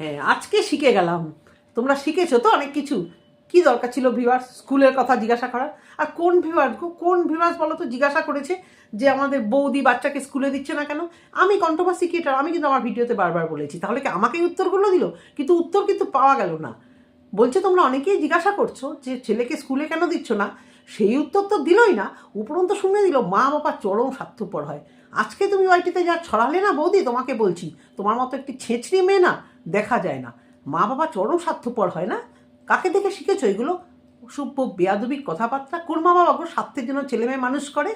হ্যাঁ আজকে শিখে গেলাম। তোমরা শিখেছো তো অনেক কিছু? কি দরকার ছিল ভিভার্স স্কুলের কথা জিজ্ঞাসা করার? আর কোন ভিভার্স কোন ভিভার্স বলো তো জিজ্ঞাসা করেছে যে আমাদের বৌদি বাচ্চাকে স্কুলে দিচ্ছে না কেন? আমি কন্ট্রোভার্সি ক্রিয়েটার আমি কিন্তু আমার ভিডিওতে বারবার বলেছি। তাহলে কি আমাকেই উত্তরগুলো দিল? কিন্তু উত্তর কিন্তু পাওয়া গেল না। বলছে, তোমরা অনেকেই জিজ্ঞাসা করছ যে ছেলেকে স্কুলে কেন দিচ্ছ না? সেই উত্তর তো দিলই না। উপরন্ত শুনে দিল, মা বাবা চরম স্বার্থপর হয়। আজকে তুমি ওয়াইটিতে যা ছড়ালে না বৌদি, তোমাকে বলছি, তোমার মতো একটি ছেঁচড়ি মেয়ে না দেখা যায় না। মা বাবা চরম স্বার্থপর হয় না? কাকে দেখে শিখেছো এগুলো? সভ্য বেয়াদবিক কথাবার্তা? কোন মা বাবা গো স্বার্থের জন্য ছেলে মেয়ে মানুষ করে?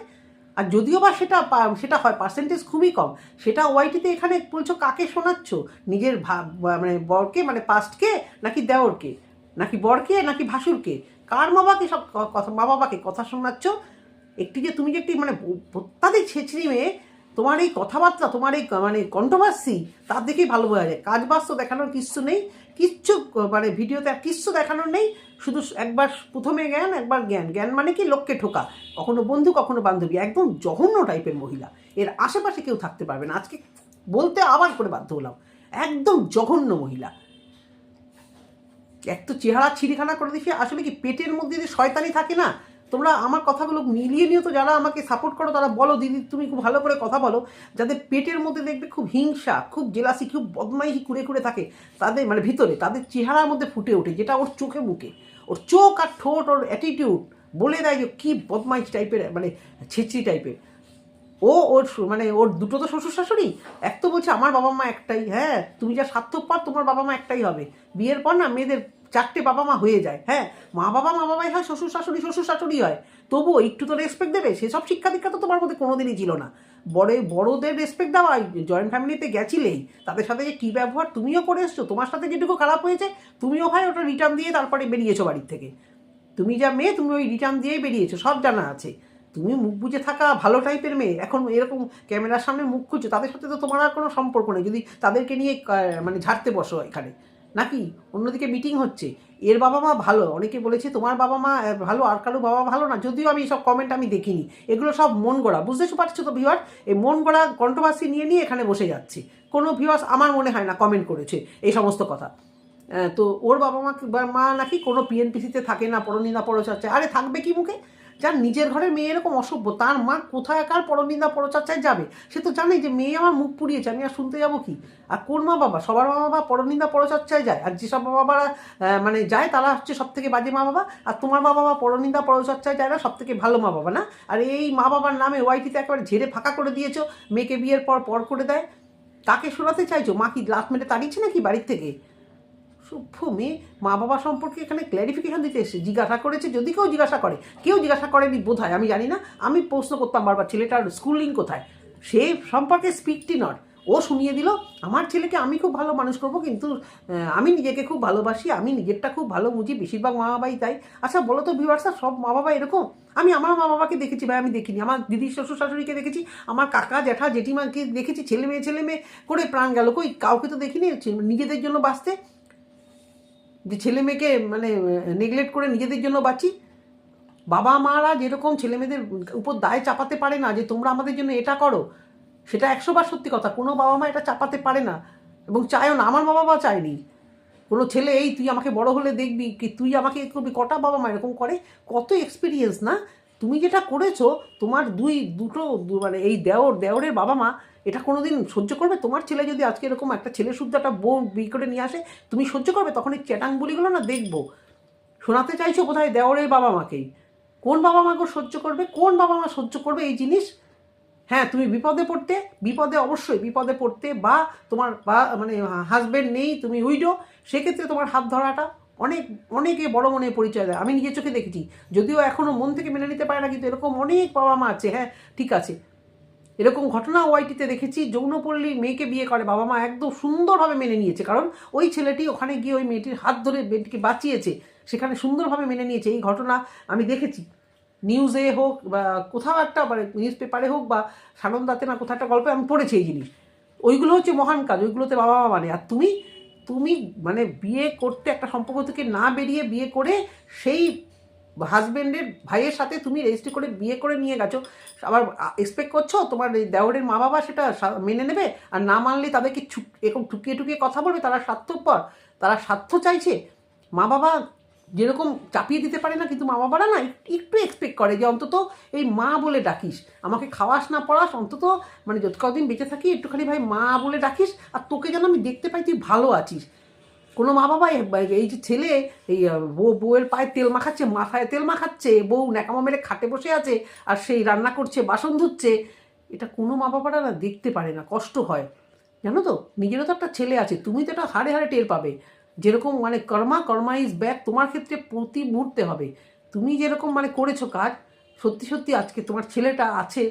আর যদিও বা সেটা সেটা হয় পার্সেন্টেজ খুবই কম, সেটা ওয়াইটিতে এখানে বলছো কাকে শোনাচ্ছ? নিজের ভা- মানে বরকে মানে পাস্টকে নাকি দেওরকে? নাকি বরকে, নাকি ভাসুরকে? কার মা বাবাকে সব কথা মা বাবাকে কথা শোনাচ্ছ? একটি যে তুমি যে একটি মানে অত্যাধিক ছেঁচড়ি মেয়ে তোমার এই কথাবার্তা, তোমার এই মানে কন্ট্রোভার্সি তার দেখেই ভালো বোঝা যায়। কাজ বাস্তব দেখানোর কিচ্ছু নেই, কিচ্ছু মানে ভিডিওতে আর কিচ্ছু দেখানোর নেই, শুধু একবার প্রথমে জ্ঞান, একবার জ্ঞান। জ্ঞান মানে কি? লোককে ঠোকা। কখনো বন্ধু, কখনো বান্ধবী, একদম জঘন্য টাইপের মহিলা। এর আশেপাশে কেউ থাকতে পারবে না। আজকে বলতে আবার করে বাধ্য হলাম। একদম জঘন্য মহিলা। এক তো চেহারা, ছিড়িখানা করে দেখি আসলে কি পেটের মধ্যে যে শয়তানি থাকে না? তোমরা আমার কথাগুলো মিলিয়ে নিও তো, যারা আমাকে সাপোর্ট করো, তারা বলো, দিদি, তুমি খুব ভালো করে কথা বলো। যাদের পেটের মধ্যে দেখবে খুব হিংসা, খুব জেলাসি খুব বদমাইশি কুড়ে কুড়ে থাকে, তাদের মানে ভিতরে, তাদের চেহারার মধ্যে ফুটে ওঠে, যেটা ওর চোখে মুখে। ওর চোখ আর ঠোঁট, ওর অ্যাটিটিউড বলে দেয় যে, কী বদমাইশ টাইপের মানে ছেচড়ি টাইপের ও, ওর মানে ওর দুটো তো শ্বশুর শাশুড়ি এক তো বলছে, আমার বাবা মা একটাই। হ্যাঁ তুমি যা স্বার্থপর তোমার বাবা মা একটাই হবে। বিয়ের পর না, মেয়েদের চারটে বাবা মা হয়ে যায় হ্যাঁ? মা বাবা, মা বাবাই হয় শ্বশুর শাশুড়ি শ্বশুর শাশুড়ি হয়। তবুও একটু তো রেসপেক্ট দেবে সেসব শিক্ষা দীক্ষা তো তোমার মধ্যে কোনোদিনই ছিল না। বড়, বড়দের রেসপেক্ট দেওয়া জয়েন্ট ফ্যামিলিতে গেছিলেই, তাদের সাথে যে কী ব্যবহার তুমিও করে এসছো, তোমার সাথে যেটুকু খারাপ হয়েছে, তুমিও ভাই ওটা রিটার্ন দিয়ে তারপরে বেরিয়েছো বাড়ির থেকে। তুমি যা মেয়ে, তুমি ওই রিটার্ন দিয়েই বেরিয়েছো, সব জানা আছে। তুমি মুখ বুঝে থাকা ভালো টাইপের মেয়ে, এখন এরকম ক্যামেরার সামনে মুখ খুঁজছো তাদের সাথে তো তোমার আর কোনো সম্পর্ক নেই, যদি তাদেরকে নিয়ে মানে ঝাড়তে বসো এখানে। নাকি? অন্যদিকে মিটিং হচ্ছে। এর বাবা মা ভালো, অনেকে বলেছে তোমার বাবা মা ভালো, আর কারও বাবা ভালো না, যদিও আমি সব কমেন্ট আমি দেখিনি। এগুলো সব মন গড়া। বুঝতে পারছ তো ভিওয়ার এই মন গড়া কন্ট্রোভার্সি নিয়ে নিয়ে এখানে বসে যাচ্ছে। কোনো ভিওয়ার্স আমার মনে হয় না কমেন্ট করেছে এই সমস্ত কথা। তো ওর বাবা মা মা নাকি কোনো পিএনপিসিতে থাকে না পরনিন্দা পরচর্চায় আরে থাকবে কি মুখে? যার নিজের ঘরের মেয়ে এরকম অসভ্য, তার মা কোথায় কার পরনিন্দা পরচর্চায় যাবে? সে তো জানে যে মেয়ে আমার মুখ পুড়িয়েছে, আমি আর শুনতে যাব কি? আর কোন মা বাবা? সবার মা বাবা পরনিন্দা পরচর্চায় যায়, আর যেসব মা বাবারা মানে যায় তারা হচ্ছে সব থেকে বাজে মা বাবা, আর তোমার মা বাবা পরনিন্দা পরচর্চায় যায় না সব থেকে ভালো মা বাবা না? আর এই মা বাবার নামে ওয়াইটিতে একেবারে ঝেড়ে ফাঁকা করে দিয়েছ, মেয়েকে বিয়ের পর পর করে দেয়। কাকে শোনাতে চাইছো? মা কি লাস্ট মেটে তাড়িয়েছে নাকি বাড়ির থেকে? সভ্য মেয়ে মা বাবা সম্পর্কে এখানে ক্ল্যারিফিকেশন দিতে এসে জিজ্ঞাসা করেছে, যদি কেউ জিজ্ঞাসা করে। কেউ জিজ্ঞাসা করেনি বোধ হয় আমি জানি না। আমি প্রশ্ন করতাম বারবার, ছেলেটার স্কুলিং কোথায়? সে সম্পর্কে স্পিকটি নট ও শুনিয়ে দিল, আমার ছেলেকে আমি খুব ভালো মানুষ করব, কিন্তু আমি নিজেকে খুব ভালোবাসি, আমি নিজেরটা খুব ভালো বুঝি, বেশিরভাগ মা বাবাই তাই। আচ্ছা বলো তো ভিউয়ার্সা সব মা বাবা এরকম? আমি আমার মা বাবাকে দেখেছি ভাই, আমি দেখিনি। আমার দিদি, শ্বশুর শাশুড়িকে দেখেছি, আমার কাকা, জ্যাঠা, জেঠিমাকে দেখেছি, ছেলে মেয়ে ছেলে মেয়ে করে প্রাণ গেল। কই, কাউকে তো দেখিনি, নিজেদের জন্য বাঁচতে? যে ছেলে মেয়েকে মানে নেগলেক্ট করে নিজেদের জন্য বাঁচি। বাবা মারা যেরকম ছেলে মেয়েদের উপর দায় চাপাতে পারে না, যে তোমরা আমাদের জন্য এটা করো, সেটা একশো বার সত্যি কথা। কোনো বাবা মা এটা চাপাতে পারে না এবং চায়ও না। আমার বাবা মা চায়নি। কোনো ছেলে, এই তুই আমাকে বড় হলে দেখবি কি, তুই আমাকে করবি? কটা বাবা মা এরকম করে। কত এক্সপিরিয়েন্স না? তুমি যেটা করেছ, তোমার দুই, দুটো মানে এই দেওর, দেওরের বাবা মা এটা কোনোদিন সহ্য করবে? তোমার ছেলে যদি আজকে এরকম একটা ছেলে শুদ্ধ একটা বউ বিয়ে করে নিয়ে আসে, তুমি সহ্য করবে? তখন এই বলিগুলো না দেখব। শোনাতে চাইছো কোথায় দেওরের বাবা মাকেই? কোন বাবা মাকে সহ্য করবে? কোন বাবা মা সহ্য করবে এই জিনিস? হ্যাঁ তুমি বিপদে পড়তে, বিপদে অবশ্যই বিপদে পড়তে বা তোমার বা মানে হাজবেন্ড নেই, তুমি উইডো, সেক্ষেত্রে তোমার হাত ধরাটা অনেক, অনেকে বড় মনে পরিচয় দেয়। আমি নিজের চোখে দেখেছি। যদিও এখনও মন থেকে মেনে নিতে পারে না, কিন্তু এরকম অনেক বাবা মা আছে হ্যাঁ ঠিক আছে। এরকম ঘটনা ওয়াইটিতে দেখেছি, যৌনপল্লী মেয়েকে বিয়ে করে, বাবা মা একদম সুন্দরভাবে মেনে নিয়েছে। কারণ ওই ছেলেটি ওখানে গিয়ে ওই মেয়েটির হাত ধরে মেয়েটিকে বাঁচিয়েছে, সেখানে সুন্দরভাবে মেনে নিয়েছে। এই ঘটনা আমি দেখেছি। নিউজে হোক বা কোথাও একটা মানে নিউজ পেপারে হোক বা সানন্দাতে না কোথাও একটা গল্পে আমি পড়েছি এই জিনিস। ওইগুলো হচ্ছে মহান কাজ, ওইগুলোতে বাবা মা মানে। আর তুমি তুমি মানে বিয়ে করতে একটা সম্পর্ক থেকে না বেরিয়ে বিয়ে করে সেই হাজব্যান্ডের ভাইয়ের সাথে তুমি রেজিস্ট্রি করে বিয়ে করে নিয়ে গেছো। আবার এক্সপেক্ট করছ তোমার এই দেওরের মা বাবা সেটা মেনে নেবে? আর না মানলে তাদেরকে এরকম ঠুকিয়ে ঠুকিয়ে কথা বলবে? তারা স্বার্থপর। তারা স্বার্থ চাইছে। মা বাবা যেরকম চাপিয়ে দিতে পারে না, কিন্তু মা বাবারা না একটু এক্সপেক্ট করে যে অন্তত এই মা বলে ডাকিস। আমাকে খাওয়াস না পড়াস, অন্তত মানে যত কদিন বেঁচে থাকি, একটুখানি ভাই মা বলে ডাকিস, আর তোকে যেন আমি দেখতে পাই তুই ভালো আছিস। কোনো মা বাবা এই- যে ছেলে, এই বউ, বউয়ের পায়ে তেল মাখাচ্ছে, মাথায় তেল মাখাচ্ছে, বউ ন্যাকামা মেরে খাটে বসে আছে, আর সেই রান্না করছে, বাসন ধুচ্ছে, এটা কোনো মা বাবারা না দেখতে পারে না, কষ্ট হয়। জানো তো, নিজেরও তো একটা ছেলে আছে, তুমি তো এটা হাড়ে হাড়ে টের পাবে। যেরকম মানে কর্মা কর্মা ইজ ব্যাক তোমার ক্ষেত্রে প্রতি মুহূর্তে হবে। তুমি যেরকম মানে করেছ কাজ, সত্যি সত্যি আজকে তোমার ছেলেটা আছে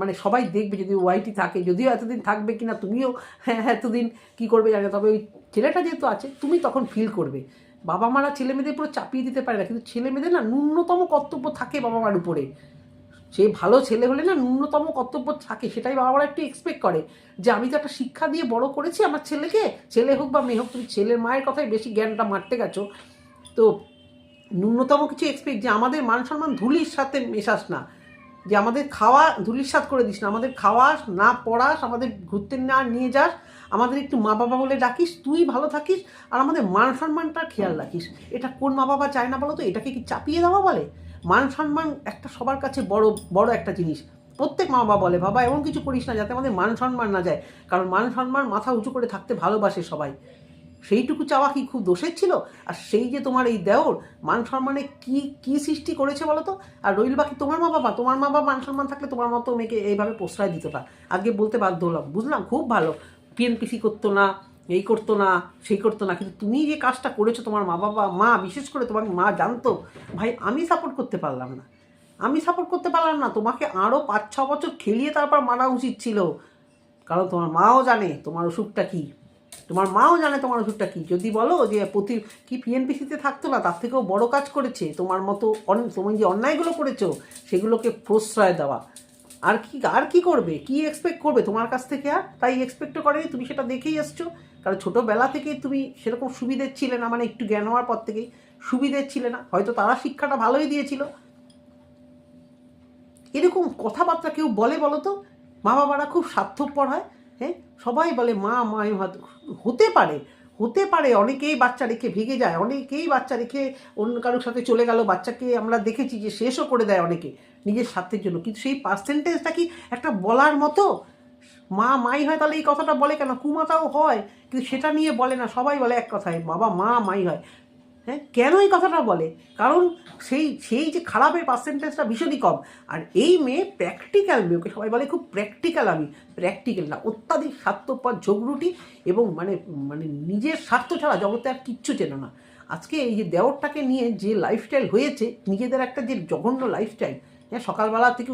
মানে সবাই দেখবে যদি ওয়াইটি থাকে, যদিও এতদিন থাকবে কিনা তুমিও হ্যাঁ হ্যাঁ এতদিন কী করবে জানে তবে ওই ছেলেটা যেহেতু আছে, তুমি তখন ফিল করবে। বাবা মারা ছেলে মেয়েদের পুরো চাপিয়ে দিতে পারে না, কিন্তু ছেলে মেয়েদের না ন্যূনতম কর্তব্য থাকে বাবা মার উপরে। সে ভালো ছেলে হলে না ন্যূনতম কর্তব্য থাকে, সেটাই বাবা মারা একটু এক্সপেক্ট করে। যে আমি তো একটা শিক্ষা দিয়ে বড় করেছি আমার ছেলেকে, ছেলে হোক বা মেয়ে হোক, তুমি ছেলের মায়ের কথাই বেশি জ্ঞানটা মারতে গেছো, তো ন্যূনতম কিছু এক্সপেক্ট যে আমাদের মান সম্মান ধুলির সাথে মেশাস না। যে আমাদের খাওয়া ধুলির সাথ করে দিস না, আমাদের খাওয়াস, না পড়াস, আমাদের ঘুরতে না নিয়ে যাস, আমাদের একটু মা বাবা বলে ডাকিস, তুই ভালো থাকিস, আর আমাদের মান সম্মানটা খেয়াল রাখিস। এটা কোন মা বাবা চায় না বলো তো? এটাকে কি চাপিয়ে দেওয়া বলে? মান সম্মান একটা সবার কাছে বড় বড় একটা জিনিস। প্রত্যেক মা বাবা বলে, বাবা, এমন কিছু করিস না যাতে আমাদের মান সম্মান না যায়। কারণ মান সম্মান মাথা উঁচু করে থাকতে ভালোবাসে সবাই। সেইটুকু চাওয়া কি খুব দোষের ছিল? আর সেই যে তোমার এই দেওর, মান সম্মানে কি কি সৃষ্টি করেছে বলো তো? আর রইল বাকি তোমার মা বাবা। তোমার মা বাবা মান সম্মান থাকলে তোমার মতো মেয়েকে এইভাবে প্রশ্রয় দিত না আজকে বলতে বাধ্য হলাম। বুঝলাম? খুব ভালো। পিএনপিসি করতো না। এই করতো না, সেই করতো না। কিন্তু তুমি যে কাজটা করেছ, তোমার মা বাবা, মা, বিশেষ করে তোমার মা জানতো, ভাই, আমি সাপোর্ট করতে পারলাম না। আমি সাপোর্ট করতে পারলাম না। তোমাকে আরও পাঁচ, ছ বছর খেলিয়ে তারপর মারা উচিত ছিল। কারণ তোমার মাও জানে তোমার অসুখটা কী। তোমার মাও জানে তোমার ওষুধটা কি। যদি বলো যে প্রতি, কি পিএনপিসিতে থাকতো না, তার থেকেও বড় কাজ করেছে। তোমার মতো তুমি যে অন্যায়গুলো করেছ, সেগুলোকে প্রশ্রয় দেওয়া। আর কি আর কি করবে? কি এক্সপেক্ট করবে? তোমার কাছ থেকে আর? তাই এক্সপেক্টও করেনি। তুমি সেটা দেখেই এসছো। কারণ ছোটোবেলা থেকেই তুমি সেরকম সুবিধের ছিলে না মানে একটু জ্ঞান হওয়ার পর থেকেই সুবিধের ছিলে না। হয়তো তারা শিক্ষাটা ভালোই দিয়েছিল। এরকম কথাবার্তা কেউ বলে বলো তো? মা বাবারা খুব স্বার্থপর হয় হ্যাঁ? সবাই বলে, মা মা হতে পারে হতে পারে অনেকেই বাচ্চা রেখে ভেঙে যায়, অনেকেই বাচ্চা রেখে অন্য কারোর সাথে চলে গেল, বাচ্চাকে আমরা দেখেছি যে শেষও করে দেয় অনেকে নিজের স্বার্থের জন্য। কিন্তু সেই পার্সেন্টেজটা কি একটা বলার মতো? মা, মাই হয় তাহলে এই কথাটা বলে কেন? কুমাতাও হয়, কিন্তু সেটা নিয়ে বলে না, সবাই বলে এক কথায়, বাবা, মা, মাই হয়। হ্যাঁ? কেন এই কথাটা বলে? কারণ সেই সেই যে খারাপের পার্সেন্টেজটা ভীষণই কম। আর এই মেয়ে প্র্যাকটিক্যাল মেয়ে, ওকে সবাই বলে খুব প্র্যাকটিক্যাল আমি। প্র্যাকটিক্যাল না, অত্যাধিক স্বার্থপর, ঝগড়ুটি এবং মানে মানে নিজের স্বার্থ ছাড়া জগতে আর কিচ্ছু চেনো না। আজকে এই যে দেওরটাকে নিয়ে যে লাইফস্টাইল হয়েছে, নিজেদের একটা যে জঘন্য লাইফস্টাইল হ্যাঁ সকালবেলা থেকে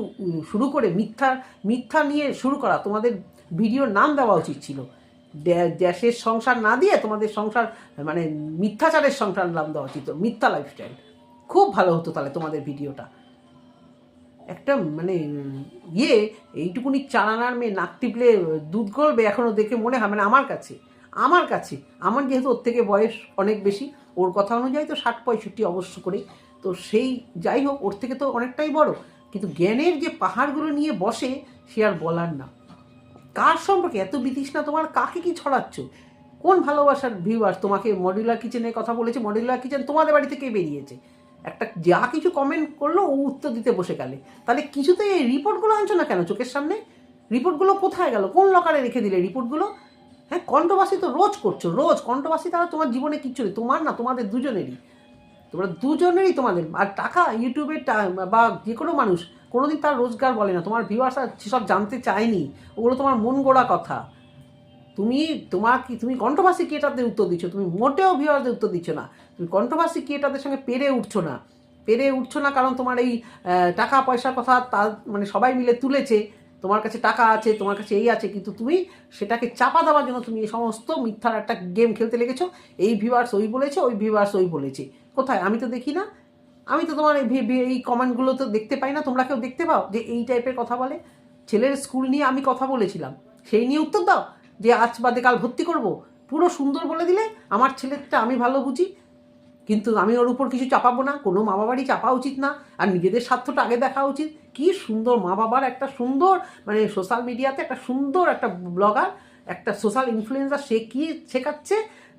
শুরু করে মিথ্যা মিথ্যা নিয়ে শুরু করা, তোমাদের ভিডিওর নাম দেওয়া উচিত ছিল। দেশের সংসার না দিয়ে তোমাদের সংসার মানে মিথ্যাচারের সংসার নাম দেওয়া উচিত, মিথ্যা লাইফস্টাইল খুব ভালো হতো তাহলে তোমাদের ভিডিওটা। একটা মানে ইয়ে এইটুকুনি চালানার মেয়ে নাক টিপলে দুধ গলবে এখনও দেখে মনে হয় মানে আমার কাছে আমার কাছে, আমার যেহেতু ওর থেকে বয়স অনেক বেশি, ওর কথা অনুযায়ী তো ষাট পঁয়ষট্টি অবশ্য করে তো সেই যাই হোক, ওর থেকে তো অনেকটাই বড়। কিন্তু জ্ঞানের যে পাহাড়গুলো নিয়ে বসে, সে আর বলার না। কার সম্পর্কে? এত বিতৃষ্ণা তোমার? কাকে কি ছড়াচ্ছ? কোন ভালোবাসার ভিউয়ার তোমাকে মডিউলার কিচেনের কথা বলেছে। মডিউলার কিচেন তোমাদের বাড়ি থেকে বেরিয়েছে। একটা যা কিছু কমেন্ট করল, ও উত্তর দিতে বসে গেলে। তাহলে কিছুতে এই রিপোর্টগুলো আনছো না কেন চোখের সামনে? রিপোর্টগুলো কোথায় গেল? কোন লকারে রেখে দিলে রিপোর্টগুলো হ্যাঁ কণ্ঠবাসী তো রোজ করছ, রোজ। কণ্ঠবাসী তারা তোমার জীবনে কিচ্ছু নেই। তোমার না, তোমাদের দুজনেরই। তোমরা দুজনেরই তোমাদের, আর টাকা ইউটিউবে বা যে কোনো মানুষ, কোনোদিন তার রোজগার বলে না, তোমার ভিউয়ার্স সেসব জানতে চায়নি, ওগুলো তোমার মন গড়া কথা। তুমি তোমার কি তুমি কণ্ঠভাষী ক্রিয়েটারদের উত্তর দিচ্ছ, তুমি মোটেও ভিউয়ারদের উত্তর দিচ্ছ না। তুমি কণ্ঠভাষী ক্রিয়েটারদের সঙ্গে পেরে উঠছো না। পেরে উঠছো না কারণ তোমার এই টাকা পয়সার কথা তা মানে সবাই মিলে তুলেছে তোমার কাছে টাকা আছে, তোমার কাছে এই আছে, কিন্তু তুমি সেটাকে চাপা দেওয়ার জন্য তুমি এই সমস্ত মিথ্যার একটা গেম খেলতে লেগেছো। এই ভিউয়ার্স ওই বলেছে, ওই ভিউয়ার্স ওই বলেছে। কোথায়? আমি তো দেখি না। আমি তো তোমার এই কমেন্টগুলো তো দেখতে পাই না, তোমরা কেউ দেখতে পাও? যে এই টাইপের কথা বলে। ছেলের স্কুল নিয়ে আমি কথা বলেছিলাম। সেই নিয়ে উত্তর দাও যে আজ বাদে কাল ভর্তি করব। পুরো সুন্দর বলে দিলে আমার ছেলেটা আমি ভালো বুঝি। কিন্তু আমি ওর উপর কিছু চাপাবো না, কোনো মা বাবারই চাপা উচিত না, আর নিজেদের স্বার্থটা আগে দেখা উচিত। কি সুন্দর মা বাবার একটা সুন্দর মানে সোশ্যাল মিডিয়াতে একটা সুন্দর একটা ব্লগার একটা সোশ্যাল ইনফ্লুয়েন্সার সে কি শেখাচ্ছে?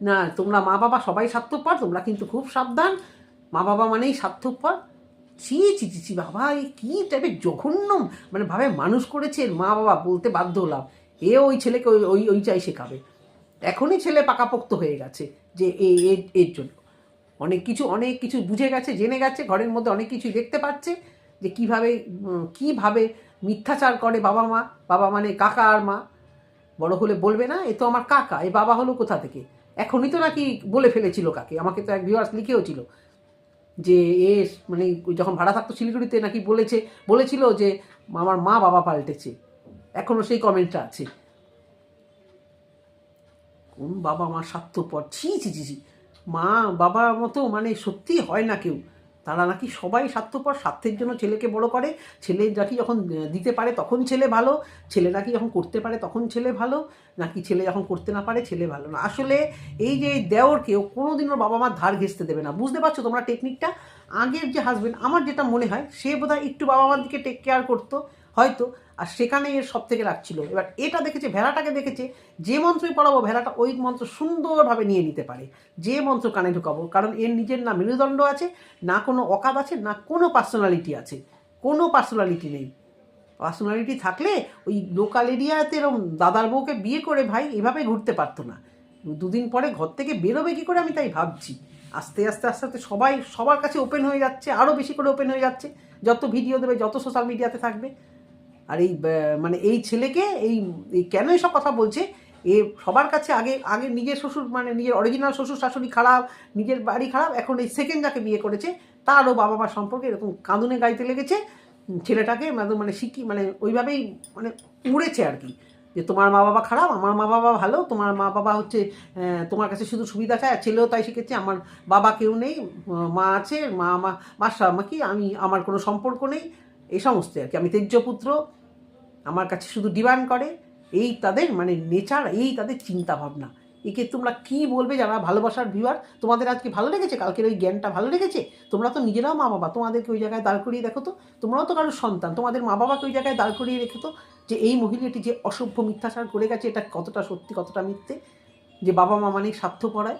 না, তোমরা মা বাবা সবাই স্বার্থপর, তোমরা কিন্তু খুব সাবধান। মা বাবা মানেই স্বার্থপর। ছি ছি বাবা এই কী টাইপের জঘন্য মানে ভাবে মানুষ করেছে মা বাবা বলতে বাধ্য হলাম। এ ওই ছেলেকে ওই ওই চাই শেখাবে। এখনই ছেলে পাকাপোক্ত হয়ে গেছে যে এর জন্য। অনেক কিছু অনেক কিছু বুঝে গেছে, জেনে গেছে, ঘরের মধ্যে অনেক কিছু দেখতে পাচ্ছে যে কীভাবে কীভাবে মিথ্যাচার করে বাবা মা, বাবা মানে কাকা আর মা। বড় হলে বলবে না, এ তো আমার কাকা, এ বাবা হলো কোথা থেকে? এখনই তো নাকি বলে ফেলেছিল কাকে, আমাকে তো এক ভিউয়ার্স লিখেও ছিল যে এ মানে যখন ভাড়া থাকতো শিলিগুড়িতে নাকি বলেছে, বলেছিল যে আমার মা বাবা পাল্টেছে। এখনও সেই কমেন্টটা আছে। কোন বাবা মা স্বার্থপর? ছি ছি ছি। মা, বাবা মতো মানে সত্যি হয় না কেউ। তারা নাকি সবাই স্বার্থপর, স্বার্থের জন্য ছেলেকে বড় করে। ছেলে নাকি যখন দিতে পারে তখন ছেলে ভালো। ছেলে নাকি যখন করতে পারে তখন ছেলে ভালো। নাকি ছেলে যখন করতে না পারে ছেলে ভালো না। আসলে এই যে দেওরকেও কোনোদিনও বাবা মার ধার ঘেঁচতে দেবে না। বুঝতে পারছ তোমরা টেকনিকটা আগের যে হাজবেন্ড আমার যেটা মনে হয়, সে বোধহয় একটু বাবা মার দিকে টেক কেয়ার করতো। হয়তো আর সেখানে এর সব থেকে রাখছিল এবার এটা দেখেছে, ভেড়াটাকে দেখেছে, যে মন্ত্রই পড়াবো ভেড়াটা ওই মন্ত্র সুন্দরভাবে নিয়ে নিতে পারে। যে মন্ত্র কানে ঢুকাবো, কারণ এর নিজের না মেরুদণ্ড আছে, না কোনো অকাদ আছে, না কোনো পার্সোনালিটি আছে। কোনো পার্সোনালিটি নেই। পার্সোনালিটি থাকলে ওই লোকাল এরিয়াতে এরকম দাদার বউকে বিয়ে করে ভাই এভাবে ঘুরতে পারতো না। দুদিন পরে ঘর থেকে বেরোবে কী করে আমি তাই ভাবছি। আস্তে আস্তে আস্তে আস্তে সবাই, সবার কাছে ওপেন হয়ে যাচ্ছে আরও বেশি করে ওপেন হয়ে যাচ্ছে। যত ভিডিও দেবে, যত সোশ্যাল মিডিয়াতে থাকবে। আর এই মানে এই ছেলেকে এই এই কেন এসব কথা বলছে? এ সবার কাছে আগে আগে নিজের শ্বশুর মানে নিজের অরিজিনাল শ্বশুর শাশুড়ি খারাপ, নিজের বাড়ি খারাপ, এখন এই সেকেন্ড যাকে বিয়ে করেছে, তারও বাবা মা সম্পর্কে এরকম কাঁদুনে গাইতে লেগেছে। ছেলেটাকে মানে মানে শিখি মানে ওইভাবেই মানে উড়েছে আর কি। যে তোমার মা বাবা খারাপ, আমার মা বাবা ভালো, তোমার মা বাবা হচ্ছে তোমার কাছে শুধু সুবিধা চায় ছেলেও তাই শিখেছে, আমার বাবা কেউ নেই মা আছে, মা মা মা মা কি, আমি, আমার কোনো সম্পর্ক নেই, এই সমস্ত আর কি। আমি তেজ্যপুত্র আমার কাছে শুধু ডিমান্ড করে, এই তাদের মানে নেচার, এই তাদের চিন্তা ভাবনা একে তোমরা কি বলবে যারা ভালোবাসার ভিউয়ার তোমাদের আজকে ভালো লেগেছে? কালকের ওই জ্ঞানটা ভালো লেগেছে? তোমরা তো নিজেরাও মা বাবা তোমাদেরকে ওই জায়গায় দাঁড় করিয়ে দেখো তো। তোমরাও তো কারোর সন্তান, তোমাদের মা বাবাকে ওই জায়গায় দাঁড় করিয়ে রেখে তো যে এই মহিলাটি যে অসভ্য মিথ্যাচার করে গেছে, এটা কতটা সত্যি, কতটা মিথ্যে? যে বাবা মা মানে স্বার্থ পড়ায়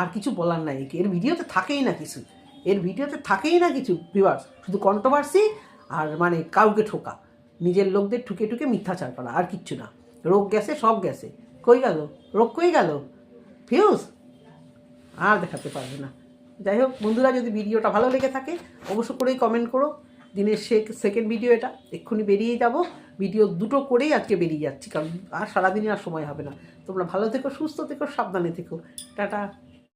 আর কিছু বলার নাই একে। এর ভিডিওতে থাকেই না কিছু। এর ভিডিওতে থাকেই না কিছু ভিউয়ার্স শুধু কন্ট্রোভার্সি আর মানে কাউকে ঠোকা। নিজের লোকদের ঠুকে ঠুকে মিথ্যাচার করা, আর কিচ্ছু না। রোগ গেছে, সব গেছে। কই গেল? রোগ কই গেল? ফিউজ আর দেখাতে পারবে না। যাই হোক, বন্ধুরা, যদি ভিডিওটা ভালো লেগে থাকে, অবশ্য করেই কমেন্ট করো। দিনের সেকেন্ড ভিডিও এটা। এক্ষুনি বেরিয়ে যাব। ভিডিও দুটো করেই আজকে বেরিয়ে যাচ্ছি, কারণ আর সারাদিনই আর সময় হবে না। তোমরা ভালো থেকো, সুস্থ থেকো, সাবধানে থেকো। টাটা।